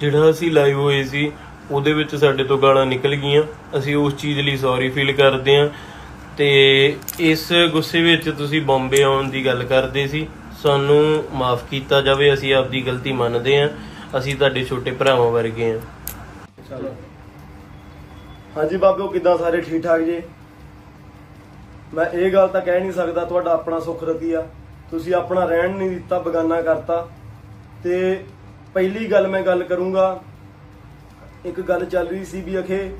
ਜਿਹੜਾ ਅਸੀਂ ਲਾਈਵ ਹੋਏ ਸੀ, ਉਹਦੇ ਵਿੱਚ ਸਾਡੇ ਤੋਂ ਗਾਲਾਂ ਨਿਕਲ ਗਈਆਂ। ਅਸੀਂ ਉਸ ਚੀਜ਼ ਲਈ ਸੌਰੀ ਫੀਲ ਕਰਦੇ ਹਾਂ। ਤੇ ਇਸ ਗੁੱਸੇ ਵਿੱਚ ਤੁਸੀਂ ਬੰਬੇ ਆਉਣ ਦੀ ਗੱਲ ਕਰਦੇ ਸੀ। ਸਾਨੂੰ ਮਾਫ ਕੀਤਾ ਜਾਵੇ, ਅਸੀਂ ਆਪਦੀ ਗਲਤੀ ਮੰਨਦੇ ਹਾਂ। ਅਸੀਂ ਤੁਹਾਡੇ ਛੋਟੇ ਭਰਾਵਾਂ ਵਰਗੇ ਹਾਂ। ਚਲੋ। ਹਾਂਜੀ ਬਾਬਿਓ, ਕਿਦਾਂ ਸਾਰੇ ਠੀਕ ਠਾਕ ਜੀ? ਮੈਂ ਇਹ ਗੱਲ ਤਾਂ ਕਹਿ ਨਹੀਂ ਸਕਦਾ ਤੁਹਾਡਾ ਆਪਣਾ ਸੁੱਖ ਰਤੀ ਆ। ਤੁਸੀਂ ਆਪਣਾ ਰਹਿਣ ਨਹੀਂ ਦਿੱਤਾ, ਬਗਾਨਾ ਕਰਤਾ। ਤੇ ਪਹਿਲੀ ਗੱਲ ਮੈਂ ਗੱਲ ਕਰੂੰਗਾ। ਇੱਕ ਗੱਲ ਚੱਲ ਰਹੀ ਸੀ ਵੀ ਅਖੇ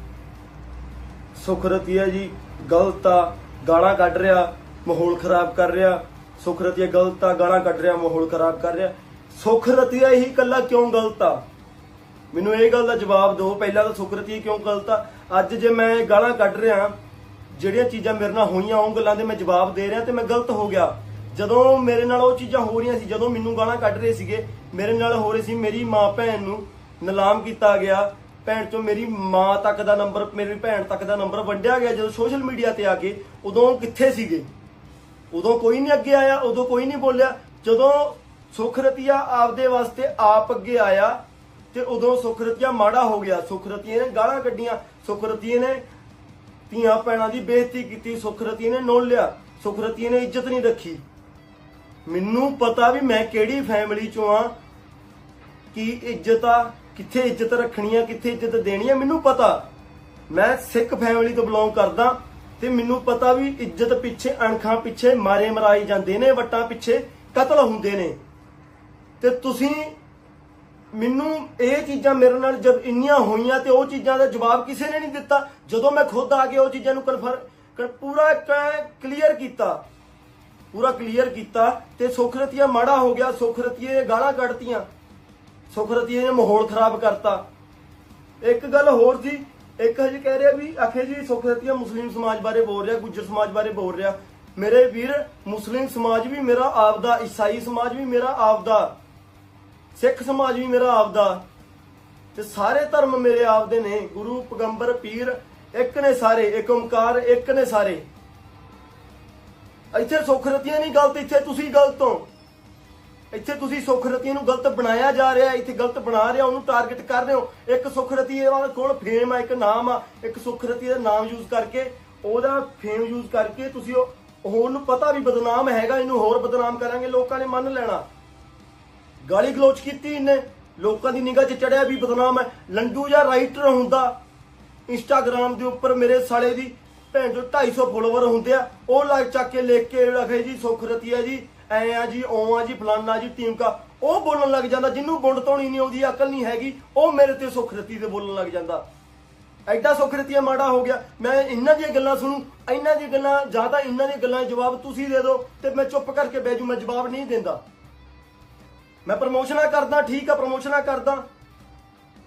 ਸੁੱਖ ਜੀ ਗਲਤ ਆ, ਗਾਲਾਂ ਕੱਢ ਰਿਹਾ, ਮਾਹੌਲ ਖਰਾਬ ਕਰ ਰਿਹਾ। ਸੁੱਖ ਗਲਤ ਆ, ਗਾਲਾਂ ਕੱਢ ਰਿਹਾ, ਮਾਹੌਲ ਖਰਾਬ ਕਰ ਰਿਹਾ। ਸੁੱਖ ਰਤੀਆ ਹੀ ਇਕੱਲਾ ਕਿਉਂ ਗਲਤ ਆ? ਮੈਨੂੰ ਇਹ ਗੱਲ ਦਾ ਜਵਾਬ ਦਿਓ, ਪਹਿਲਾਂ ਤਾਂ ਸੁਕਰਤੀ ਕਿਉਂ ਗਲਤ ਆ? ਅੱਜ ਜੇ ਮੈਂ ਗਾਲਾਂ ਕੱਢ ਰਿਹਾ, ਜਿਹੜੀਆਂ ਚੀਜ਼ਾਂ ਮੇਰੇ ਨਾਲ ਹੋਈਆਂ, ਉਹ ਗੱਲਾਂ ਦੇ ਮੈਂ ਜਵਾਬ ਦੇ ਰਿਹਾ ਤੇ ਮੈਂ ਗਲਤ ਹੋ ਗਿਆ। ਜਦੋਂ ਮੇਰੇ ਨਾਲ ਉਹ ਚੀਜ਼ਾਂ ਹੋ ਰਹੀਆਂ ਸੀ, ਜਦੋਂ ਮੈਨੂੰ ਗਾਲਾਂ ਕੱਢ ਰਹੇ ਸੀਗੇ, ਮੇਰੇ ਨਾਲ ਹੋ ਰਹੀ ਸੀ, ਮੇਰੀ ਮਾਂ ਭੈਣ ਨੂੰ ਨਿਲਾਮ ਕੀਤਾ ਗਿਆ। ਭੈਣ ਚੋਂ ਮੇਰੀ ਮਾਂ ਤੱਕ ਦਾ ਨੰਬਰ, ਮੇਰੀ ਭੈਣ ਤੱਕ ਦਾ ਨੰਬਰ ਵੰਡਿਆ ਗਿਆ ਜਦੋਂ ਸੋਸ਼ਲ ਮੀਡੀਆ ਤੇ ਆ ਕੇ ਉਦੋਂ ਕਿੱਥੇ ਸੀਗੇ? ਉਦੋਂ ਕੋਈ ਨਹੀਂ ਅੱਗੇ ਆਇਆ, ਉਦੋਂ ਕੋਈ ਨਹੀਂ ਬੋਲਿਆ। ਜਦੋਂ ਸੁਖਰਤੀਆ ਆਪਦੇ ਵਾਸਤੇ ਆਪ ਅੱਗੇ ਆਇਆ ਤੇ ਉਦੋਂ ਸੁਖਰਤੀਆ ਮਾੜਾ ਹੋ ਗਿਆ। ਸੁਖਰਤੀਏ ਨੇ ਗਾਲਾਂ ਕੱਢੀਆਂ। ਸੁਖਰਤੀਏ ਨੇ ਧੀਆਂ ਭੈਣਾਂ ਦੀ ਬੇਇੱਜ਼ਤੀ ਕੀਤੀ। ਸੁਖਰਤੀਏ ਨੇ ਨੋਲ ਲਿਆ। ਸੁਖਰਤੀਏ ਨੇ ਇੱਜ਼ਤ ਨਹੀਂ ਰੱਖੀ। ਮੈਨੂੰ ਪਤਾ ਵੀ ਮੈਂ ਕਿਹੜੀ ਫੈਮਿਲੀ ਚੋਂ ਆ, ਕੀ ਇੱਜ਼ਤ ਆ, ਕਿੱਥੇ ਇੱਜ਼ਤ ਰੱਖਣੀ ਆ, ਕਿੱਥੇ ਇੱਜ਼ਤ ਦੇਣੀ ਆ, ਮੈਨੂੰ ਪਤਾ। ਮੈਂ ਸਿੱਖ ਫੈਮਿਲੀ ਤੋਂ ਬਿਲੋਂਗ ਕਰਦਾ ਤੇ ਮੈਨੂੰ ਪਤਾ ਵੀ ਇੱਜ਼ਤ ਪਿੱਛੇ, ਅਣਖਾਂ ਪਿੱਛੇ ਮਾਰੇ ਮਰਾਈ ਜਾਂਦੇ ਨੇ, ਵੱਟਾਂ ਪਿੱਛੇ ਕਤਲ ਹੁੰਦੇ ਨੇ। ਤੇ ਤੁਸੀਂ ਮੈਨੂੰ ਇਹ ਚੀਜ਼ਾਂ ਮੇਰੇ ਨਾਲ ਜਦ ਇੰਨੀਆਂ ਹੋਈਆਂ ਤੇ ਉਹ ਚੀਜ਼ਾਂ ਦਾ ਜਵਾਬ ਕਿਸੇ ਨੇ ਨਹੀਂ ਦਿੱਤਾ। ਜਦੋਂ ਮੈਂ ਖੁਦ ਆ ਕੇ ਉਹ ਚੀਜ਼ਾਂ ਨੂੰ ਕਨਫਰ ਪੂਰਾ ਕਲੀਅਰ ਕੀਤਾ। ਪੂਰਾ ਕਲੀਅਰ ਕੀਤਾ ਤੇ ਸੁਖਰਤੀਆ ਮਾੜਾ ਹੋ ਗਿਆ ਸੁਖਰਤੀਏ ਨੇ ਗਾਲਾਂ ਕੱਢਤੀਆਂ। ਸੁਖਰਤੀਏ ਨੇ ਮਾਹੌਲ ਖਰਾਬ ਕਰਤਾ। ਇੱਕ ਗੱਲ ਹੋਰ ਸੀ ਇੱਕ ਹਜੇ ਕਹਿ ਰਿਹਾ ਵੀ ਆਖੇ ਜੀ ਸੁਖਰਤੀਆ ਮੁਸਲਿਮ ਸਮਾਜ ਬਾਰੇ ਬੋਲ ਰਿਹਾ, ਗੁੱਜਰ ਸਮਾਜ ਬਾਰੇ ਬੋਲ ਰਿਹਾ। ਮੇਰੇ ਵੀਰ, ਮੁਸਲਿਮ ਸਮਾਜ ਵੀ ਮੇਰਾ ਆਪਦਾ, ਈਸਾਈ ਸਮਾਜ ਵੀ ਮੇਰਾ ਆਪਦਾ, ਸਿੱਖ ਸਮਾਜ ਵੀ ਮੇਰਾ ਆਪਦਾ। ਤੇ ਸਾਰੇ ਧਰਮ ਮੇਰੇ ਆਪਦੇ ਨੇ, ਗੁਰੂ, ਪੈਗੰਬਰ, ਪੀਰ, ਇੱਕ ਨੇ ਸਾਰੇ, ਇੱਕ ਓਮਕਾਰ, ਇੱਕ ਨੇ ਸਾਰੇ। ਇੱਥੇ ਸੁਖਰਤੀਆਂ ਨਹੀਂ, ਗਲਤ ਇੱਥੇ ਤੁਸੀਂ ਗਲਤ ਹੋ। ਇੱਥੇ ਤੁਸੀਂ ਸੁਖਰਤੀਆਂ ਨੂੰ ਗਲਤ ਬਣਾਇਆ ਜਾ ਰਿਹਾ ਇੱਥੇ ਗਲਤ ਬਣਾ ਰਿਹਾ, ਉਹਨੂੰ ਟਾਰਗੇਟ ਕਰ ਰਹੇ ਹੋ। ਇੱਕ ਸੁਖਰਤੀ ਵਾਲਾ ਕੋਲ ਫੇਮ ਆ, ਇੱਕ ਨਾਮ ਆ। ਇੱਕ ਸੁਖਰਤੀ ਦਾ ਨਾਮ ਯੂਜ਼ ਕਰਕੇ, ਉਹਦਾ ਫੇਮ ਯੂਜ਼ ਕਰਕੇ ਤੁਸੀਂ ਉਹ ਹੋਰ ਨੂੰ ਪਤਾ ਵੀ ਬਦਨਾਮ ਹੈਗਾ, ਇਹਨੂੰ ਹੋਰ ਬਦਨਾਮ ਕਰਾਂਗੇ, ਲੋਕਾਂ ਨੇ ਮੰਨ ਲੈਣਾ। ਗਾਲੀ ਗਲੋਚ ਕੀਤੀ ਇਹਨੇ, ਲੋਕਾਂ ਦੀ ਨਿਗਾਹ 'ਚ ਚੜਿਆ ਵੀ ਬਦਨਾਮ ਹੈ। ਲੰਡੂ ਜਾਂ ਰਾਈਟਰ ਹੁੰਦਾ ਇੰਸਟਾਗ੍ਰam ਦੇ ਉੱਪਰ ਮੇਰੇ ਸਾਲੇ ਦੀ ਭੈਣ ਜੋ 250 ਫੋਲੋਵਰ ਹੁੰਦੇ ਆ। ਉਹ ਲਾਈਕ ਚੱਕ ਕੇ ਲਿਖ ਕੇ ਲਖੇ ਜੀ ਸੁਖਰਤੀਆ ਜੀ, ਐ ਆ ਜੀ, ਓ ਆ ਜੀ, ਫਲਾਨਾ ਜੀ ਟੀਮ ਕਾ ਉਹ ਬੋਲਣ ਲੱਗ ਜਾਂਦਾ, ਜਿਹਨੂੰ ਬੁੰਡ ਤੋਣੀ ਨਹੀਂ ਆਉਂਦੀ, ਅਕਲ ਨਹੀਂ ਹੈਗੀ, ਉਹ ਮੇਰੇ ਤੇ ਸੁਖਰਤੀ ਦੇ ਬੋਲਣ ਲੱਗ ਜਾਂਦਾ। ਐਡਾ ਸੁਖਰਤੀਆ ਮਾੜਾ ਹੋ ਗਿਆ। ਮੈਂ ਇਹਨਾਂ ਦੀਆਂ ਗੱਲਾਂ ਸੁਣੂ, ਇਹਨਾਂ ਦੀਆਂ ਗੱਲਾਂ, ਜਾਂ ਤਾਂ ਇਹਨਾਂ ਦੀਆਂ ਗੱਲਾਂ ਜਵਾਬ ਤੁਸੀਂ ਦੇ ਦਿਓ, ਤੇ ਮੈਂ ਚੁੱਪ ਕਰਕੇ ਬਹਿ ਜੂ, ਮੈਂ ਜਵਾਬ ਨਹੀਂ ਦਿੰਦਾ। ਮੈਂ ਪ੍ਰਮੋਸ਼ਨਾਂ ਕਰਦਾ, ਠੀਕ ਆ ਪ੍ਰਮੋਸ਼ਨਾਂ ਕਰਦਾ।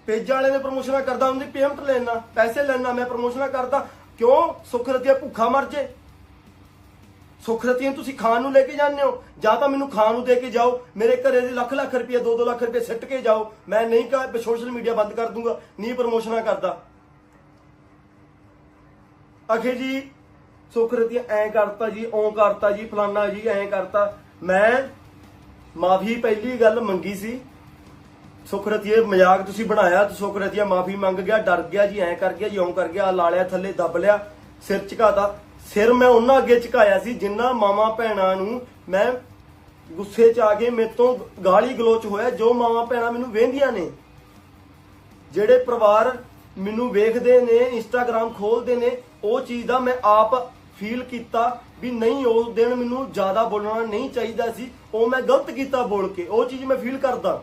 ਪੇਜਾਂ ਵਾਲੇ ਦੇ ਪ੍ਰਮੋਸ਼ਨਾਂ ਕਰਦਾ, ਉਹਦੀ ਪੇਮੈਂਟ ਲੈਣਾ, ਪੈਸੇ ਲੈਣਾ, ਮੈਂ ਪ੍ਰਮੋਸ਼ਨਾਂ ਕਰਦਾ। ਕਿਉਂ? ਸੁਖਰਤੀਆ ਭੁੱਖਾ ਮਰ ਜੇ। ਸੁਖਰਤੀਆਂ ਤੁਸੀਂ ਖਾਣ ਨੂੰ ਲੈ ਕੇ ਜਾਂਦੇ ਹੋ। ਜਾਂ ਤਾਂ ਮੈਨੂੰ ਖਾਣ ਨੂੰ ਦੇ ਕੇ ਜਾਓ। ਮੇਰੇ ਘਰੇ ਦੇ ਲੱਖ ਲੱਖ ਰੁਪਏ 2-2 ਲੱਖ ਰੁਪਏ ਸਿੱਟ ਕੇ ਜਾਓ। ਮੈਂ ਨਹੀਂ ਕਾ ਸੋਸ਼ਲ ਮੀਡੀਆ ਬੰਦ ਕਰ ਦੂੰਗਾ। ਨਹੀਂ ਪ੍ਰਮੋਸ਼ਨਾਂ ਕਰਦਾ। ਅਖੇ ਜੀ, ਸੁਖਰਤੀਆ ਐ ਕਰਤਾ ਜੀ ਓਂ ਕਰਤਾ ਜੀ, ਫਲਾਨਾ ਜੀ ਐ ਕਰਤਾ। ਮੈਂ ਮਾਫੀ ਪਹਿਲੀ ਗੱਲ ਮੰਗੀ ਸੀ। ਸੁਖਰਤੀਏ, ਮਜ਼ਾਕ ਤੁਸੀਂ ਬਣਾਇਆ ਤੇ ਸੁਖਰਤੀਆ ਮਾਫੀ ਮੰਗ ਗਿਆ, ਡਰ ਗਿਆ ਜੀ, ਐਂ ਕਰ ਗਿਆ ਜੀ ਓਂ ਕਰ ਗਿਆ ਲਾ ਲਿਆ, ਥੱਲੇ ਦੱਬ ਲਿਆ, ਸਿਰ ਝੁਕਾਤਾ। ਸਿਰ ਮੈਂ ਉਹਨਾਂ ਅੱਗੇ ਝੁਕਾਇਆ ਸੀ ਜਿੰਨਾ ਮਾਮਾ ਭੈਣਾਂ ਨੂੰ ਮੈਂ ਗੁੱਸੇ 'ਚ ਆ ਕੇ ਮੇਰੇ ਤੋਂ ਗਾਲੀ ਗਲੋਚ ਹੋਇਆ, ਜੋ ਮਾਮਾ ਭੈਣਾਂ ਮੈਨੂੰ ਵੇਂਦੀਆਂ ਨੇ। ਜਿਹੜੇ ਪਰਿਵਾਰ ਮੈਨੂੰ ਵੇਖਦੇ ਨੇ ਇੰਸਟਾਗ੍ਰam ਖੋਲਦੇ ਨੇ, ਉਹ ਚੀਜ਼ ਦਾ ਮੈਂ ਆਪ ਫੀਲ ਕੀਤਾ ਵੀ ਨਹੀਂ ਉਸ ਦਿਨ ਮੈਨੂੰ ਜ਼ਿਆਦਾ ਬੋਲਣਾ ਨਹੀਂ ਚਾਹੀਦਾ ਸੀ, ਉਹ ਮੈਂ ਗਲਤ ਕੀਤਾ ਬੋਲ ਕੇ, ਉਹ ਚੀਜ਼ ਮੈਂ ਫੀਲ ਕਰਦਾ।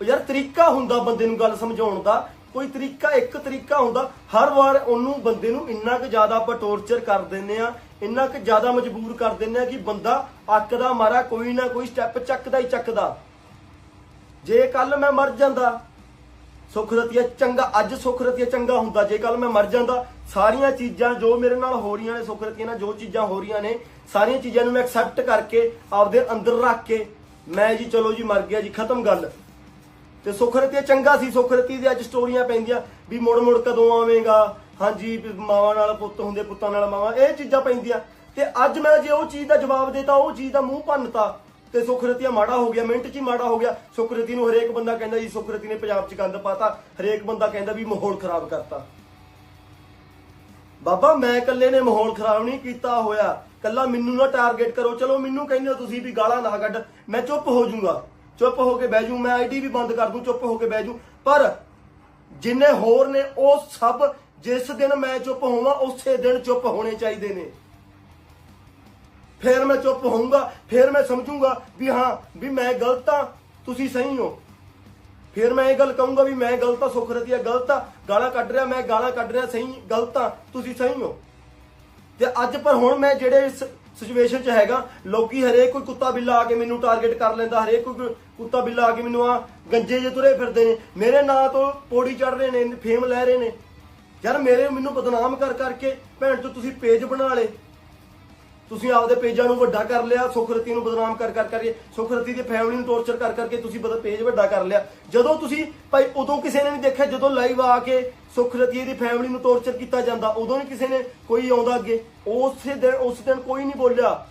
ਯਾਰ ਤਰੀਕਾ ਹੁੰਦਾ ਬੰਦੇ ਨੂੰ ਗੱਲ ਸਮਝਾਉਣ ਦਾ। ਕੋਈ ਤਰੀਕਾ, ਇੱਕ ਤਰੀਕਾ ਹੁੰਦਾ, ਹਰ ਵਾਰ ਉਹਨੂੰ ਬੰਦੇ ਨੂੰ ਇੰਨਾ ਕੁ ਜ਼ਿਆਦਾ ਆਪਾਂ ਟੌਰਚਰ ਕਰ ਦਿੰਨੇ ਆ ਇੰਨਾ ਕੁ ਜ਼ਿਆਦਾ ਮਜਬੂਰ ਕਰ ਦਿੰਨੇ ਆ ਕਿ ਬੰਦਾ ਅੱਕਦਾ ਮਾਰਾ, ਕੋਈ ਨਾ ਕੋਈ ਸਟੈਪ ਚੱਕਦਾ ਹੀ ਚੱਕਦਾ। ਜੇ ਕੱਲ ਮੈਂ ਮਰ ਜਾਂਦਾ ਸੁਖਰਤੀਆ ਚੰਗਾ, ਅੱਜ ਸੁਖਰਤੀਆ ਚੰਗਾ ਹੁੰਦਾ, ਜੇ ਕੱਲ ਮੈਂ ਮਰ ਜਾਂਦਾ, ਸਾਰੀਆਂ ਚੀਜ਼ਾਂ ਜੋ ਮੇਰੇ ਨਾਲ ਹੋ ਰਹੀਆਂ ਨੇ ਸੁਖਰਤੀਆ ਨਾਲ ਜੋ ਚੀਜ਼ਾਂ ਹੋ ਰਹੀਆਂ ਨੇ, ਸਾਰੀਆਂ ਚੀਜ਼ਾਂ ਨੂੰ ਮੈਂ ਐਕਸੈਪਟ ਕਰਕੇ ਆਪਦੇ ਅੰਦਰ ਰੱਖ ਕੇ ਮੈਂ ਜੀ ਚਲੋ ਜੀ ਮਰ ਗਿਆ ਜੀ, ਖਤਮ ਗੱਲ। ਤੇ ਸੁਖਰਤੀਆ ਚੰਗਾ ਸੀ, ਸੁਖਰਤੀ ਦੀ ਅੱਜ ਸਟੋਰੀਆਂ ਪੈਂਦੀਆਂ ਵੀ ਮੁੜ ਮੁੜ ਕਦੋਂ ਆਵੇਂਗਾ? ਹਾਂਜੀ ਮਾਵਾਂ ਨਾਲ ਪੁੱਤ ਹੁੰਦੇ, ਪੁੱਤਾਂ ਨਾਲ ਮਾਵਾਂ, ਇਹ ਚੀਜ਼ਾਂ ਪੈਂਦੀਆਂ। ਤੇ ਅੱਜ ਮੈਂ ਜੇ ਉਹ ਚੀਜ਼ ਦਾ ਜਵਾਬ ਦੇਤਾ, ਉਹ ਚੀਜ਼ ਦਾ ਮੂੰਹ ਭੰਨਤਾ, ਤੇ ਸੁਖਰਤੀਆ ਮਾੜਾ ਹੋ ਗਿਆ, ਮਿੰਟ 'ਚ ਹੀ ਮਾੜਾ ਹੋ ਗਿਆ। ਸੁਖਰਤੀ ਨੂੰ ਹਰੇਕ ਬੰਦਾ ਕਹਿੰਦਾ ਜੀ, ਸੁਖਰਤੀ ਨੇ ਪੰਜਾਬ 'ਚ ਗੰਦ ਪਾਤਾ। ਹਰੇਕ ਬੰਦਾ ਕਹਿੰਦਾ ਵੀ ਮਾਹੌਲ ਖਰਾਬ ਕਰਤਾ। ਬਾਬਾ, ਮੈਂ ਇਕੱਲੇ ਨੇ ਮਾਹੌਲ ਖਰਾਬ ਨਹੀਂ ਕੀਤਾ ਹੋਇਆ। ਕੱਲਾ ਮੈਨੂੰ ਨਾ ਟਾਰਗੇਟ ਕਰੋ। ਚਲੋ, ਮੈਨੂੰ ਕਹਿੰਦੇ ਹੋ ਤੁਸੀਂ ਵੀ ਗਾਲਾਂ ਨਾ ਕੱਢ, ਮੈਂ ਚੁੱਪ ਹੋ ਜਾਊਂਗਾ। ਚੁੱਪ ਹੋ ਕੇ ਬਹਿ ਜਾਊਂ ਮੈਂ ਆਈਡੀ ਵੀ ਬੰਦ ਕਰ ਦੂੰ, ਚੁੱਪ ਹੋ ਕੇ ਬਹਿ ਜਾਊਂ ਪਰ ਜਿੰਨੇ ਹੋਰ ਨੇ, ਉਹ ਸਭ ਜਿਸ ਦਿਨ ਮੈਂ ਚੁੱਪ ਹੋਵਾਂ, ਉਸੇ ਦਿਨ ਚੁੱਪ ਹੋਣੇ ਚਾਹੀਦੇ ਨੇ। ਫਿਰ ਮੈਂ ਚੁੱਪ ਹੋਊਂਗਾ, ਫਿਰ ਮੈਂ ਸਮਝੂਗਾ ਵੀ ਹਾਂ, ਵੀ ਮੈਂ ਗਲਤ ਆ ਤੁਸੀਂ ਸਹੀ ਹੋ। ਫਿਰ ਮੈਂ ਇਹ ਗੱਲ ਕਹੂੰਗਾ ਵੀ ਮੈਂ ਗਲਤ ਆ ਸੁਖਰਤੀਆ ਗਲਤ ਆ ਗਾਲਾਂ ਕੱਢ ਰਿਹਾ, ਮੈਂ ਗਾਲਾਂ ਕੱਢ ਰਿਹਾ, ਸਹੀ, ਗਲਤ ਆ ਤੁਸੀਂ ਸਹੀ ਹੋ। ਤੇ ਅੱਜ ਪਰ ਹੁਣ ਮੈਂ ਜਿਹੜੇ ਸਿਚੁਏਸ਼ਨ 'ਚ ਹੈਗਾ। ਲੋਕੀ ਹਰੇਕ ਕੋਈ ਕੁੱਤਾ ਬਿੱਲਾ ਆ ਕੇ ਮੈਨੂੰ ਟਾਰਗੇਟ ਕਰ ਲੈਂਦਾ, ਹਰੇਕ ਕੋਈ ਕੁੱਤਾ ਬਿੱਲਾ ਆ ਕੇ ਮੈਨੂੰ ਆ ਗੰਜੇ ਜੇ ਤੁਰੇ ਫਿਰਦੇ ਨੇ। ਮੇਰੇ ਨਾਂ ਤੋਂ ਪੌੜੀ ਚੜ ਰਹੇ ਨੇ, ਫੇਮ ਲੈ ਰਹੇ ਨੇ। ਯਾਰ ਮੇਰੇ ਮੈਨੂੰ ਬਦਨਾਮ ਕਰ ਕਰਕੇ ਭੈਣ ਤੋਂ ਤੁਸੀਂ ਪੇਜ ਬਣਾ ਲਏ। ਤੁਸੀਂ ਆਪਦੇ ਪੇਜਾਂ ਨੂੰ ਵੱਡਾ ਕਰ ਲਿਆ ਸੁਖਰਤੀ ਨੂੰ ਬਦਨਾਮ ਕਰ ਕਰ ਕਰਕੇ ਸੁਖਰਤੀ ਦੀ ਫੈਮਿਲੀ ਨੂੰ ਟੌਰਚਰ ਕਰ ਕਰਕੇ ਤੁਸੀਂ ਪੇਜ ਵੱਡਾ ਕਰ ਲਿਆ। ਜਦੋਂ ਤੁਸੀਂ ਭਾਈ ਉਦੋਂ ਕਿਸੇ ਨੇ ਨਹੀਂ ਦੇਖਿਆ, ਜਦੋਂ ਲਾਈਵ ਆ ਕੇ ਸੁਖਰਤੀ ਦੀ ਫੈਮਿਲੀ ਨੂੰ ਟੌਰਚਰ ਕੀਤਾ ਜਾਂਦਾ, ਉਦੋਂ ਨਹੀਂ ਕਿਸੇ ਨੇ ਕੋਈ ਆਉਂਦਾ ਅੱਗੇ। ਉਸੇ ਦਿਨ, ਉਸ ਦਿਨ ਕੋਈ ਨਹੀਂ ਬੋਲਿਆ।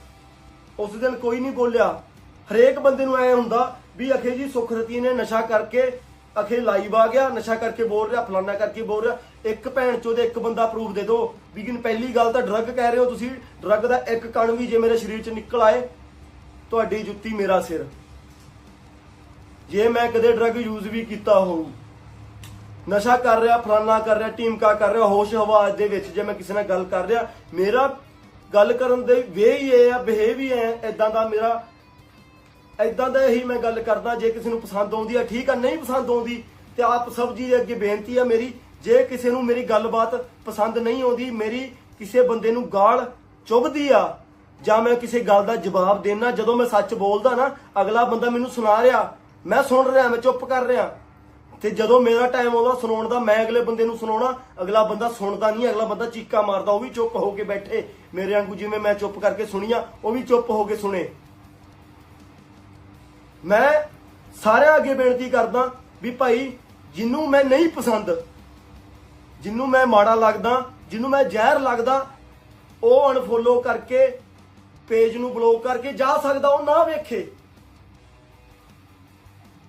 ਉਸ ਦਿਨ ਕੋਈ ਨਹੀਂ ਬੋਲਿਆ। ਹਰੇਕ ਬੰਦੇ ਨੂੰ ਐ ਹੁੰਦਾ ਵੀ ਅਖੇ ਜੀ ਸੁਖਰਤੀ ਨੇ ਨਸ਼ਾ ਕਰਕੇ ਅਖੇ ਲਾਈਵ ਆ ਗਿਆ, ਨਸ਼ਾ ਕਰਕੇ ਬੋਲ ਰਿਹਾ, ਫਲਾਨਾ ਕਰਕੇ ਬੋਲ ਰਿਹਾ। ਇੱਕ ਭੈਣ ਚੋਂ ਦੇ ਇੱਕ ਬੰਦਾ ਪ੍ਰੂਫ ਦੇ ਦਿਓ। ਵੀ ਪਹਿਲੀ ਗੱਲ ਤਾਂ ਡਰੱਗ ਕਹਿ ਰਹੇ ਹੋ ਤੁਸੀਂ। ਡਰੱਗ ਦਾ ਇੱਕ ਕਣ ਵੀ ਜੇ ਮੇਰੇ ਸਰੀਰ 'ਚ ਨਿਕਲ ਆਏ, ਤੁਹਾਡੀ ਜੁੱਤੀ ਮੇਰਾ ਸਿਰ। ਜੇ ਮੈਂ ਕਦੇ ਡਰੱਗ ਯੂਜ਼ ਵੀ ਕੀਤਾ ਹੋਊ। ਨਸ਼ਾ ਕਰ ਰਿਹਾ, ਫਲਾਨਾ ਕਰ ਰਿਹਾ ਟੀਮਕਾ ਕਰ ਰਿਹਾ, ਹੋਸ਼ ਹਵਾਸ ਦੇ ਵਿੱਚ ਜੇ ਮੈਂ ਕਿਸੇ ਨਾਲ ਗੱਲ ਕਰ ਰਿਹਾ, ਮੇਰਾ ਗੱਲ ਕਰਨ ਦੇ ਵੇ ਹੀ ਇਹ ਆ ਬਿਹੇਵ ਹੀ ਐ ਇਦਾਂ ਦਾ ਮੇਰਾ ਇਦਾਂ ਦਾ ਹੀ ਮੈਂ ਗੱਲ ਕਰਦਾ, ਜੇ ਕਿਸੇ ਨੂੰ ਪਸੰਦ ਆਉਂਦੀ ਆ, ਠੀਕ ਆ, ਨਹੀਂ ਪਸੰਦ ਆਉਂਦੀ, ਤੇ ਆਪ ਸਭ ਜੀ ਦੇ ਅੱਗੇ ਬੇਨਤੀ ਆ ਮੇਰੀ, ਜੇ ਕਿਸੇ ਨੂੰ ਮੇਰੀ ਗੱਲਬਾਤ ਪਸੰਦ ਨਹੀਂ ਆਉਂਦੀ, ਮੇਰੀ ਕਿਸੇ ਬੰਦੇ ਨੂੰ ਗਾਲ ਚੁਭਦੀ ਆ, ਜਾਂ ਮੈਂ ਕਿਸੇ ਗੱਲ ਦਾ ਜਵਾਬ ਦੇਣਾ ਜਦੋਂ ਮੈਂ ਸੱਚ ਬੋਲਦਾ ਨਾ, ਅਗਲਾ ਬੰਦਾ ਮੈਨੂੰ ਸੁਣਾ ਰਿਹਾ, ਮੈਂ ਸੁਣ ਰਿਹਾ, ਮੈਂ ਚੁੱਪ ਕਰ ਰਿਹਾ, ਤੇ ਜਦੋਂ ਮੇਰਾ ਟਾਈਮ ਆਉਂਦਾ ਸੁਣਾਉਣ ਦਾ, ਮੈਂ ਅਗਲੇ ਬੰਦੇ ਨੂੰ ਸੁਣਾਉਣਾ, ਅਗਲਾ ਬੰਦਾ ਸੁਣਦਾ ਨਹੀਂ, ਅਗਲਾ ਬੰਦਾ ਚੀਕਾ ਮਾਰਦਾ, ਉਹ ਵੀ ਚੁੱਪ ਹੋ ਕੇ ਬੈਠੇ, ਮੇਰੇ ਵਾਂਗੂ ਜਿਵੇਂ ਮੈਂ ਚੁੱਪ ਕਰਕੇ ਸੁਣੀਆਂ, ਉਹ ਵੀ ਚੁੱਪ ਹੋ ਕੇ ਸੁਣੇ। ਮੈਂ ਸਾਰਿਆਂ ਅੱਗੇ ਬੇਨਤੀ ਕਰਦਾ ਵੀ ਭਾਈ ਜਿਹਨੂੰ ਮੈਂ ਨਹੀਂ ਪਸੰਦ ਜਿਹਨੂੰ ਮੈਂ ਮਾੜਾ ਲੱਗਦਾ ਜਿਹਨੂੰ ਮੈਂ ਜ਼ਹਿਰ ਲੱਗਦਾ, ਉਹ ਅਨਫੋਲੋ ਕਰਕੇ ਪੇਜ ਨੂੰ ਬਲੌਕ ਕਰਕੇ ਜਾ ਸਕਦਾ, ਉਹ ਨਾ ਵੇਖੇ।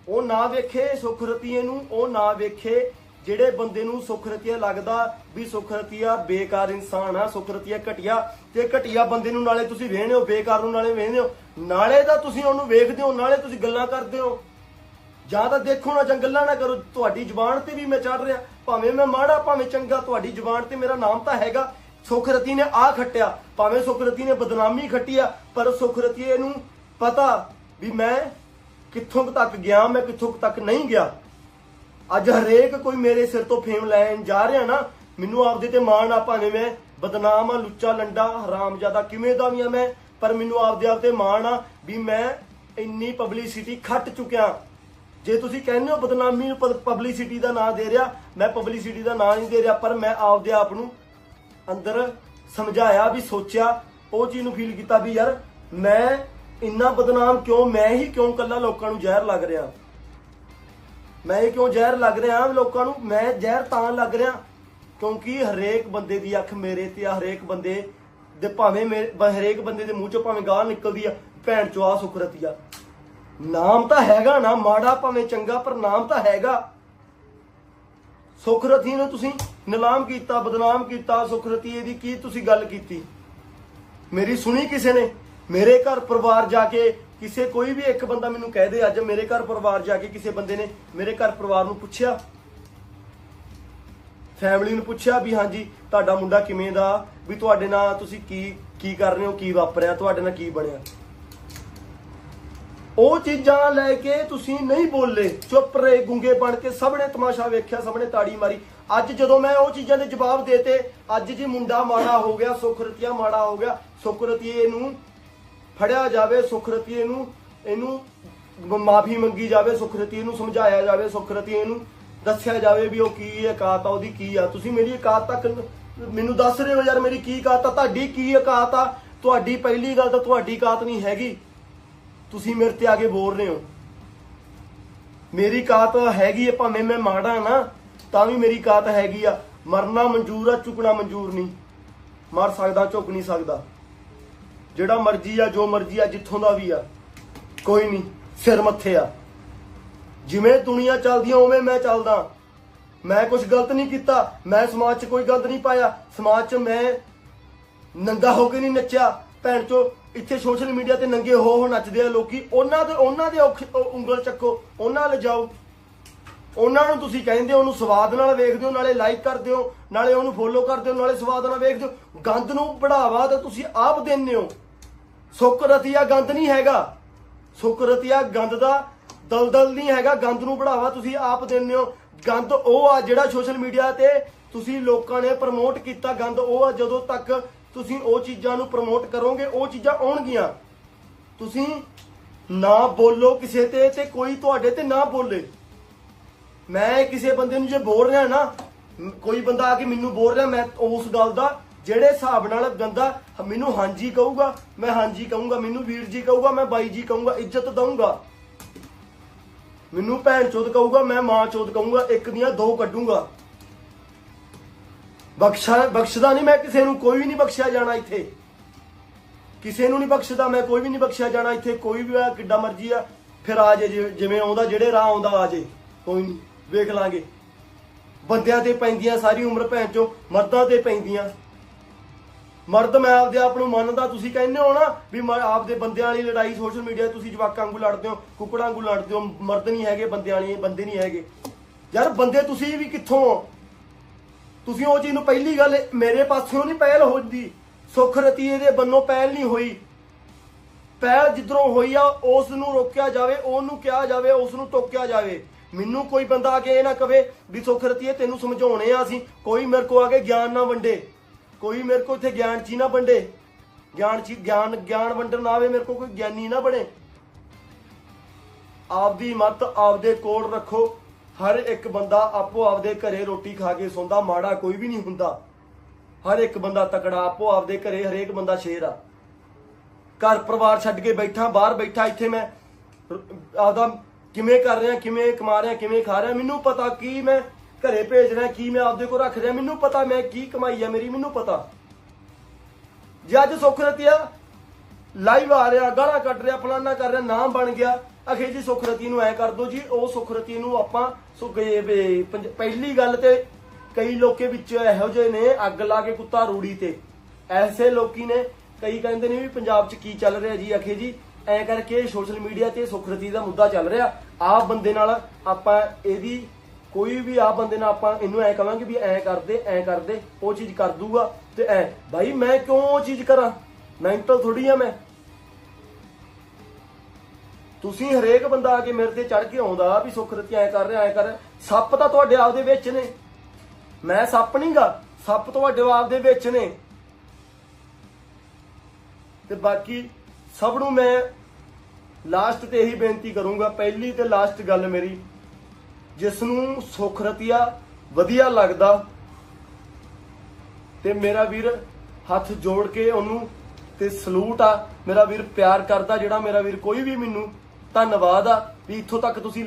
ਉਹ ਨਾ ਵੇਖੇ ਸੁਖਰਤੀਏ ਨੂੰ, ਉਹ ਨਾ ਵੇਖੇ ਜਿਹੜੇ ਬੰਦੇ ਨੂੰ ਸੁਖਰਤੀਆ ਲੱਗਦਾ ਵੀ ਸੁਖਰਤੀਆ ਬੇਕਾਰ ਇਨਸਾਨ ਆ ਸੁਖਰਤੀਆ ਘਟਿਆ, ਤੇ ਘਟਿਆ ਬੰਦੇ ਨੂੰ ਨਾਲੇ ਤੁਸੀਂ ਵੇਖਦੇ ਹੋ ਬੇਕਾਰ ਨੂੰ ਨਾਲੇ ਵੇਖਦੇ ਹੋ ਨਾਲੇ ਤਾਂ ਤੁਸੀਂ ਉਹਨੂੰ ਵੇਖਦੇ ਹੋ, ਨਾਲੇ ਤੁਸੀਂ ਗੱਲਾਂ ਕਰਦੇ ਹੋ। ਜਾਂ ਤਾਂ ਦੇਖੋ ਨਾ, ਜਾਂ ਗੱਲਾਂ ਨਾ ਕਰੋ, ਤੁਹਾਡੀ ਜ਼ੁਬਾਨ ਤੇ ਵੀ ਮੈਂ ਚੜ ਰਿਹਾ। ਭਾਵੇਂ ਮੈਂ ਮਾੜਾ, ਭਾਵੇਂ ਚੰਗਾ, ਤੁਹਾਡੀ ਜ਼ੁਬਾਨ ਤੇ ਮੇਰਾ ਨਾਮ ਤਾਂ ਹੈਗਾ। ਸੁਖਰਤੀ ਨੇ ਆ ਖੱਟਿਆ, ਭਾਵੇਂ ਸੁਖਰਤੀ ਨੇ ਬਦਨਾਮੀ ਖੱਟੀ ਆ, ਪਰ ਸੁਖਰਤੀ ਨੂੰ ਪਤਾ ਵੀ ਮੈਂ ਕਿੱਥੋਂ ਤੱਕ ਗਿਆ, ਮੈਂ ਕਿੱਥੋਂ ਤੱਕ ਨਹੀਂ ਗਿਆ। ਅੱਜ ਹਰੇਕ ਕੋਈ ਮੇਰੇ ਸਿਰ ਤੋਂ ਫੇਮ ਲੈਣ ਜਾ ਰਿਹਾ ਨਾ, ਮੈਨੂੰ ਆਪਦੇ ਤੇ ਮਾਣ ਆ ਭਾਵੇਂ ਮੈਂ ਬਦਨਾਮ ਆ, ਲੁੱਚਾ ਲੰਡਾ ਹਰਾਮਜ਼ਾਦਾ ਕਿਵੇਂ ਦਾ ਵੀ ਆ ਮੈਂ, ਪਰ ਮੈਨੂੰ ਆਪਦੇ ਆਪ ਤੇ ਮਾਣ ਆ ਵੀ ਮੈਂ ਇੰਨੀ ਪਬਲਿਸਿਟੀ ਖੱਟ ਚੁੱਕਿਆ। ਜੇ ਤੁਸੀਂ ਕਹਿੰਦੇ ਹੋ ਬਦਨਾਮੀ ਨੂੰ ਪਬਲਿਸਿਟੀ ਦਾ ਨਾਂ ਦੇ ਰਿਹਾ, ਮੈਂ ਪਬਲਿਸਿਟੀ ਦਾ ਨਾਂ ਨਹੀਂ ਦੇ ਰਿਹਾ, ਪਰ ਮੈਂ ਆਪਦੇ ਆਪ ਨੂੰ ਅੰਦਰ ਸਮਝਾਇਆ ਵੀ ਸੋਚਿਆ, ਉਹ ਚੀਜ਼ ਨੂੰ ਫੀਲ ਕੀਤਾ ਵੀ ਯਾਰ ਮੈਂ ਇੰਨਾ ਬਦਨਾਮ ਕਿਉਂ, ਮੈਂ ਹੀ ਕਿਉਂ ਕੱਲਾ ਲੋਕਾਂ ਨੂੰ ਜ਼ਹਿਰ ਲੱਗ ਰਿਹਾ? ਮੈਂ ਇਹ ਕਿਉਂ ਜ਼ਹਿਰ ਲੱਗ ਰਿਹਾ ਲੋਕਾਂ ਨੂੰ? ਮੈਂ ਜ਼ਹਿਰ ਤਾਂ ਲੱਗ ਰਿਹਾ ਕਿਉਂਕਿ ਹਰੇਕ ਬੰਦੇ ਦੀ ਅੱਖ ਮੇਰੇ ਤੇ ਆ, ਹਰੇਕ ਬੰਦੇ ਦੇ ਭਾਵੇਂ ਮੇਰੇ ਹਰੇਕ ਬੰਦੇ ਦੇ ਮੂੰਹ ਚੋਂ ਭਾਵੇਂ ਗਾਲ ਨਿਕਲਦੀ ਆ, ਭੈਣ ਚੋਂ ਆ ਸੁਖਰਤੀ ਆ। ਨਾਮ ਤਾਂ ਹੈਗਾ ਨਾ, ਮਾੜਾ ਭਾਵੇਂ ਚੰਗਾ, ਪਰ ਨਾਮ ਤਾਂ ਹੈਗਾ। ਸੁਖਰਤੀ ਨੂੰ ਤੁਸੀਂ ਨਿਲਾਮ ਕੀਤਾ, ਬਦਨਾਮ ਕੀਤਾ, ਸੁਖਰਤੀ ਦੀ ਕੀ ਤੁਸੀਂ ਗੱਲ ਕੀਤੀ? ਮੇਰੀ ਸੁਣੀ ਕਿਸੇ ਨੇ? ਮੇਰੇ ਘਰ ਪਰਿਵਾਰ ਜਾ ਕੇ ਕਿਸੇ ਕੋਈ ਵੀ ਇੱਕ ਬੰਦਾ ਮੈਨੂੰ ਕਹਿ ਦੇ, ਅੱਜ ਮੇਰੇ ਘਰ ਪਰਿਵਾਰ ਜਾ ਕੇ ਕਿਸੇ ਬੰਦੇ ਨੇ ਮੇਰੇ ਘਰ ਪਰਿਵਾਰ ਨੂੰ ਪੁੱਛਿਆ? ਫੈਮਿਲੀ ਨੂੰ ਪੁੱਛਿਆ ਵੀ ਹਾਂਜੀ, ਤੁਹਾਡਾ ਮੁੰਡਾ ਕਿਵੇਂ ਦਾ? ਵੀ ਤੁਹਾਡੇ ਨਾਲ ਤੁਸੀਂ ਕੀ ਕੀ ਕਰ ਰਹੇ ਹੋ, ਕੀ ਵਾਪਰਿਆ? ਤੁਹਾਡੇ ਨਾਲ ਕੀ ਬਣਿਆ? ਉਹ ਚੀਜ਼ਾਂ ਲੈ ਕੇ ਤੁਸੀਂ ਨਹੀਂ ਬੋਲੇ। ਚੁੱਪ ਰਹੇ, ਗੁੰਗੇ ਬਣ ਕੇ ਸਭ ਨੇ ਤਮਾਸ਼ਾ ਵੇਖਿਆ ਸਭ ਨੇ ਤਾੜੀ ਮਾਰੀ। ਅੱਜ ਜਦੋਂ ਮੈਂ ਉਹ ਚੀਜ਼ਾਂ ਦੇ ਜਵਾਬ ਦੇਤੇ, ਅੱਜ ਜੀ ਮੁੰਡਾ ਮਾੜਾ ਹੋ ਗਿਆ ਸੁਖਰਤੀਆ ਮਾੜਾ ਹੋ ਗਿਆ ਸੁਖਰਤੀਏ ਨੂੰ ਫੜਿਆ ਜਾਵੇ ਸੁਖਰਤੀਏ ਨੂੰ, ਇਹਨੂੰ ਮਾਫੀ ਮੰਗੀ ਜਾਵੇ, ਸੁਖਰਤੀਏ ਨੂੰ ਸਮਝਾਇਆ ਜਾਵੇ, ਸੁਖਰਤੀਏ ਨੂੰ ਦੱਸਿਆ ਜਾਵੇ ਵੀ ਉਹ ਕੀ ਔਕਾਤ ਆ, ਉਹਦੀ ਕੀ ਆ। ਤੁਸੀਂ ਮੇਰੀ ਔਕਾਤ ਤੱਕ ਮੈਨੂੰ ਦੱਸ ਰਹੇ ਹੋ ਯਾਰ ਮੇਰੀ ਕੀ ਔਕਾਤ ਆ, ਤੁਹਾਡੀ ਕੀ ਔਕਾਤ ਆ? ਤੁਹਾਡੀ ਪਹਿਲੀ ਗੱਲ ਤਾਂ ਤੁਹਾਡੀ ਔਕਾਤ ਨਹੀਂ ਹੈਗੀ। ਤੁਸੀਂ ਮੇਰੇ ਤੇ ਆ ਕੇ ਬੋਲ ਰਹੇ ਹੋ। ਮੇਰੀ ਕਾਤ ਹੈਗੀ ਹੈ ਭਾਵੇਂ ਮੈਂ ਮਾੜਾ ਨਾ, ਤਾਂ ਵੀ ਮੇਰੀ ਕਾਤ ਹੈਗੀ ਆ। ਮਰਨਾ ਮਨਜ਼ੂਰ ਆ ਝੁਕਣਾ ਮਨਜ਼ੂਰ ਨਹੀਂ। ਮਰ ਸਕਦਾ, ਝੁਕ ਨਹੀਂ ਸਕਦਾ। ਜਿਹੜਾ ਮਰਜ਼ੀ ਆ, ਜੋ ਮਰਜ਼ੀ ਆ, ਜਿੱਥੋਂ ਦਾ ਵੀ ਆ। ਕੋਈ ਨਹੀਂ, ਸਿਰ ਮੱਥੇ ਆ। ਜਿਵੇਂ ਦੁਨੀਆ ਚੱਲਦੀ ਆ, ਉਵੇਂ ਮੈਂ ਚੱਲਦਾ। ਮੈਂ ਕੁਝ ਗਲਤ ਨਹੀਂ ਕੀਤਾ, ਮੈਂ ਸਮਾਜ 'ਚ ਕੋਈ ਗਲਤ ਨਹੀਂ ਪਾਇਆ। ਸਮਾਜ 'ਚ ਮੈਂ ਨੰਗਾ ਹੋ ਕੇ ਨਹੀਂ ਨੱਚਿਆ। ਭੈਣ ਚੋ, ਇੱਥੇ ਸੋਸ਼ਲ ਮੀਡੀਆ ਤੇ ਨੰਗੇ ਹੋ ਹੋ ਨੱਚਦੇ ਆ ਲੋਕੀ। ਉਹਨਾਂ ਦੇ ਉਹਨਾਂ ਦੇ ਔਖ- ਉਂਗਲ ਚੱਕੋ, ਉਹਨਾਂ ਨਾਲ ਜਾਓ। ਉਹਨਾਂ ਨੂੰ ਤੁਸੀਂ ਕਹਿੰਦੇ ਹੋ, ਉਹਨੂੰ ਸਵਾਦ ਨਾਲ ਵੇਖਦੇ ਹੋ, ਨਾਲੇ ਲਾਈਕ ਕਰਦੇ ਹੋ, ਨਾਲੇ ਉਹਨੂੰ ਫੋਲੋ ਕਰਦੇ ਹੋ, ਨਾਲੇ ਸਵਾਦ ਨਾਲ ਵੇਖਦੇ ਹੋ। ਗੰਦ ਨੂੰ ਬੜਾਵਾ ਤਾਂ ਤੁਸੀਂ ਆਪ ਦਿੰਦੇ ਹੋ। ਸੁੱਕ ਰਤੀਆ ਗੰਦ ਨਹੀਂ ਹੈਗਾ। ਸੁੱਕ ਰਤੀਆ ਗੰਦ ਦਾ ਦਲਦਲ ਨਹੀਂ ਹੈਗਾ। ਗੰਦ ਨੂੰ ਬੜਾਵਾ ਤੁਸੀਂ ਆਪ ਦਿੰਦੇ ਹੋ। ਗੰਦ ਉਹ ਆ ਜਿਹੜਾ ਸੋਸ਼ਲ ਮੀਡੀਆ ਤੇ ਤੁਸੀਂ ਲੋਕਾਂ ਨੇ ਪ੍ਰਮੋਟ ਕੀਤਾ। ਗੰਦ ਉਹ ਆ ਜਦੋਂ ਤੱਕ ਤੁਸੀਂ ਉਹ ਚੀਜ਼ਾਂ ਨੂੰ ਪ੍ਰਮੋਟ ਕਰੋਗੇ, ਉਹ ਚੀਜ਼ਾਂ ਆਉਣਗੀਆਂ। ਤੁਸੀਂ ਨਾ ਬੋਲੋ ਕਿਸੇ ਤੇ ਤੇ ਕੋਈ ਤੁਹਾਡੇ ਤੇ ਨਾ ਬੋਲੇ। ਮੈਂ ਕਿਸੇ ਬੰਦੇ ਨੂੰ ਜੇ ਬੋਲ ਰਿਹਾ ਨਾ, ਕੋਈ ਬੰਦਾ ਆ ਕੇ ਮੈਨੂੰ ਬੋਲ ਰਿਹਾ, ਮੈਂ ਉਸ ਗੱਲ ਦਾ ਜਿਹੜੇ ਹਿਸਾਬ ਨਾਲ ਬੰਦਾ ਮੈਨੂੰ ਹਾਂਜੀ ਕਹੂਗਾ, ਮੈਂ ਹਾਂਜੀ ਕਹੂੰਗਾ, ਮੈਨੂੰ ਵੀਰ ਜੀ ਕਹੂਗਾ, ਮੈਂ ਬਾਈ ਜੀ ਕਹੂੰਗਾ, ਇੱਜ਼ਤ ਦਊਂਗਾ। ਮੈਨੂੰ ਭੈਣ ਚੋਦ ਕਹੂਗਾ, ਮੈਂ ਮਾਂ ਚੋਦ ਕਹੂੰਗਾ, ਇੱਕ ਦੀਆਂ ਦੋ ਕੱਢੂੰਗਾ। ਬਖਸ਼ਾ, ਬਖਸ਼ਦਾ ਨਹੀਂ ਮੈਂ ਕਿਸੇ ਨੂੰ, ਕੋਈ ਵੀ ਨਹੀਂ ਬਖਸ਼ਿਆ ਜਾਣਾ ਇੱਥੇ। ਕਿਸੇ ਨੂੰ ਨਹੀਂ ਬਖਸ਼ਦਾ, ਮੈਂ ਕੋਈ ਵੀ ਨਹੀਂ ਬਖਸ਼ਿਆ ਜਾਣਾ ਇੱਥੇ, ਕੋਈ ਵੀ ਆ, ਕਿੱਡਾ ਮਰਜ਼ੀ ਆ, ਫਿਰ ਆ ਜੇ, ਜਿਵੇਂ- ਜਿਵੇਂ ਆਉਂਦਾ, ਜਿਹੜੇ ਰਾਹ ਆਉਂਦਾ, ਆ ਜੇ। ਕੋਈ ਨਹੀਂ, ਵੇਖ ਲਾਂਗੇ। ਬੰਦਿਆਂ ਤੇ ਪੈਂਦੀਆਂ, ਸਾਰੀ ਉਮਰ ਭੈਣ ਚੋ, ਮਰਦਾਂ ਤੇ ਪੈਂਦੀਆਂ। ਮਰਦ, ਮੈਂ ਆਪਦੇ ਆਪ ਨੂੰ ਮੰਨਦਾ, ਤੁਸੀਂ ਕਹਿੰਦੇ ਹੋ ਨਾ ਵੀ ਮੈਂ, ਆਪਦੇ ਬੰਦਿਆਂ ਵਾਲੀ ਲੜਾਈ ਸੋਸ਼ਲ ਮੀਡੀਆ ਤੁਸੀਂ ਜਵਾਕਾਂ ਵਾਂਗੂ ਲੜਦੇ ਹੋ, ਕੁੱਕੜਾਂ ਵਾਂਗੂ ਲੜਦੇ ਹੋ, ਮਰਦ ਨਹੀਂ ਹੈਗੇ, ਬੰਦਿਆਂ ਵਾਲੀ, ਬੰਦੇ ਨਹੀਂ ਹੈਗੇ। ਯਾਰ, ਬੰਦੇ ਤੁਸੀਂ ਵੀ ਕਿੱਥੋਂ ਹੋ? ਤੁਸੀਂ ਉਹ ਚੀਜ਼ ਨੂੰ ਪਹਿਲੀ ਗੱਲ, ਮੇਰੇ ਪਾਸਿਓਂ ਨਹੀਂ ਪਹਿਲ ਹੁੰਦੀ। ਸੁਖ ਰਤੀਏ ਦੇ ਬੰਨੋਂ ਪਹਿਲ ਨਹੀਂ ਹੋਈ। ਪਹਿਲ ਜਿੱਧਰੋਂ ਹੋਈ ਆ ਉਸ ਨੂੰ ਰੋਕਿਆ ਜਾਵੇ, ਉਹਨੂੰ ਕਿਹਾ ਜਾਵੇ ਉਸ ਨੂੰ ਟੋਕਿਆ ਜਾਵੇ। ਮੈਨੂੰ ਕੋਈ ਬੰਦਾ ਆ ਕੇ ਇਹ ਨਾ ਕਵੇ ਵੀ ਸੁਖ ਰਤੀਏ, ਤੈਨੂੰ ਸਮਝਾਉਣੇ ਆ ਅਸੀਂ, ਕੋਈ ਮੇਰੇ ਕੋ ਆ ਕੇ ਗਿਆਨ ਨਾ ਵੰਡੇ। ਕੋਈ ਮੇਰੇ ਕੋ ਇੱਥੇ ਗਿਆਨ ਚੀ ਨਾ ਵੰਡੇ। ਗਿਆਨ ਚੀ ਗਿਆਨ ਗਿਆਨ ਵੰਡਣ ਨਾ ਆਵੇ ਮੇਰੇ ਕੋ ਕੋਈ ਗਿਆਨੀ ਨਾ ਬਣੇ। ਆਪਦੀ ਮਤ ਆਪਦੇ ਕੋਲ ਰੱਖੋ। ਹਰ ਇੱਕ ਬੰਦਾ ਆਪੋ ਆਪਦੇ ਘਰੇ ਰੋਟੀ ਖਾ ਕੇ ਸੌਂਦਾ, ਮਾੜਾ ਕੋਈ ਵੀ ਨਹੀਂ ਹੁੰਦਾ। ਹਰ ਇੱਕ ਬੰਦਾ ਤਕੜਾ, ਆਪੋ ਆਪਦੇ ਘਰੇ ਹਰੇਕ ਬੰਦਾ ਸ਼ੇਰ ਆ। ਘਰ ਪਰਿਵਾਰ ਛੱਡ ਕੇ ਬੈਠਾ, ਬਾਹਰ ਬੈਠਾ ਇੱਥੇ ਮੈਂ। ਆਪਦਾ ਕਿਵੇਂ ਕਰ ਰਿਹਾ, ਕਿਵੇਂ ਕਮਾ ਰਿਹਾ, ਕਿਵੇਂ ਖਾ ਰਿਹਾ, ਮੈਨੂੰ ਪਤਾ ਕੀ ਮੈਂ ਘਰੇ ਭੇਜ ਰਿਹਾ ਕੀ ਮੈਂ ਆਪਦੇ ਕੋਲ ਰੱਖ ਰਿਹਾ? ਮੈਨੂੰ ਪਤਾ ਮੈਂ ਕੀ ਕਮਾਈ ਆ ਮੇਰੀ, ਮੈਨੂੰ ਪਤਾ। ਜੇ ਅੱਜ ਸੁੱਖ ਰਤੀਆ ਲਾਈਵ ਆ ਰਿਹਾ, ਗਾਲਾਂ ਕੱਢ ਰਿਹਾ, ਫਲਾਨਾ ਕਰ ਰਿਹਾ, ਨਾਮ ਬਣ ਗਿਆ, ਅਖੇ ਜੀ ਸੁਖਰਤੀ ਨੂੰ ਐ ਕਰ ਦੋ ਜੀ, ਉਹ ਸੁਖਰਤੀ ਨੂੰ ਆਪਾਂ ਸੁਗੇ ਵੇ। ਪਹਿਲੀ ਗੱਲ ਤੇ ਕਈ ਲੋਕੇ ਵਿੱਚ ਇਹੋ ਜਿਹੇ ਨੇ, ਅੱਗ ਲਾ ਕੇ ਕੁੱਤਾ ਰੂੜੀ ਤੇ। ਐਸੇ ਲੋਕੀ ਨੇ, ਕਈ ਕਹਿੰਦੇ ਨੇ ਵੀ ਪੰਜਾਬ 'ਚ ਕੀ ਚੱਲ ਰਿਹਾ ਜੀ, ਅਖੇ ਜੀ? ਐ ਕਰਕੇ ਸੋਸ਼ਲ ਮੀਡੀਆ ਤੇ ਸੁਖਰਤੀ ਦਾ ਮੁੱਦਾ ਚੱਲ ਰਿਹਾ। ਆਪ ਬੰਦੇ ਨਾਲ ਆਪਾਂ ਇਹਦੀ ਕੋਈ ਵੀ ਆ ਬੰਦੇ ਨਾਲ ਆਪਾਂ ਇਹਨੂੰ ਐ ਕਵਾਂਗੇ ਵੀ ਐ ਕਰਦੇ ਐ ਕਰਦੇ, ਉਹ ਚੀਜ਼ ਕਰ ਦੂਗਾ ਤੇ ਐ। ਭਾਈ ਮੈਂ ਕਿਉਂ ਉਹ ਚੀਜ਼ ਕਰਾਂ? ਮੈਂਟਲ ਥੋੜੀ ਆ ਮੈਂ। ਤੁਸੀਂ ਹਰੇਕ ਬੰਦਾ ਆ ਕੇ ਮੇਰੇ ਤੇ ਚੜ ਕੇ ਆਉਂਦਾ ਵੀ ਸੁੱਖ ਰਤੀ ਐ ਕਰ ਰਿਹਾ, ਐ ਕਰ ਰਿਹਾ। ਸੱਪ ਤਾਂ ਤੁਹਾਡੇ ਆਪ ਦੇ ਵਿੱਚ ਨੇ। ਮੈਂ ਸੱਪ ਨਹੀਂਗਾ ਸੱਪ ਤੁਹਾਡੇ ਆਪ ਦੇ ਵਿੱਚ ਨੇ। ਤੇ ਬਾਕੀ ਸਭ ਨੂੰ ਮੈਂ ਲਾਸਟ ਤੇ ਇਹੀ ਬੇਨਤੀ ਕਰੂੰਗਾ, ਪਹਿਲੀ ਤੇ ਲਾਸਟ ਗੱਲ ਮੇਰੀ। ਜਿਸ ਨੂੰ ਸੁਖ ਰਤੀਆ ਵਧੀਆ ਲੱਗਦਾ। ਤੇ ਮੇਰਾ ਵੀਰ ਹੱਥ ਜੋੜ ਕੇ ਉਹਨੂੰ ਤੇ ਸਲੂਟ ਆ। ਮੇਰਾ ਵੀਰ ਪਿਆਰ ਕਰਦਾ ਜਿਹੜਾ ਮੇਰਾ ਵੀਰ ਕੋਈ ਵੀ ਮੈਨੂੰ ਧੰਨਵਾਦ ਆ ਵੀ ਇੱਥੋਂ ਤੱਕ ਤੁਸੀਂ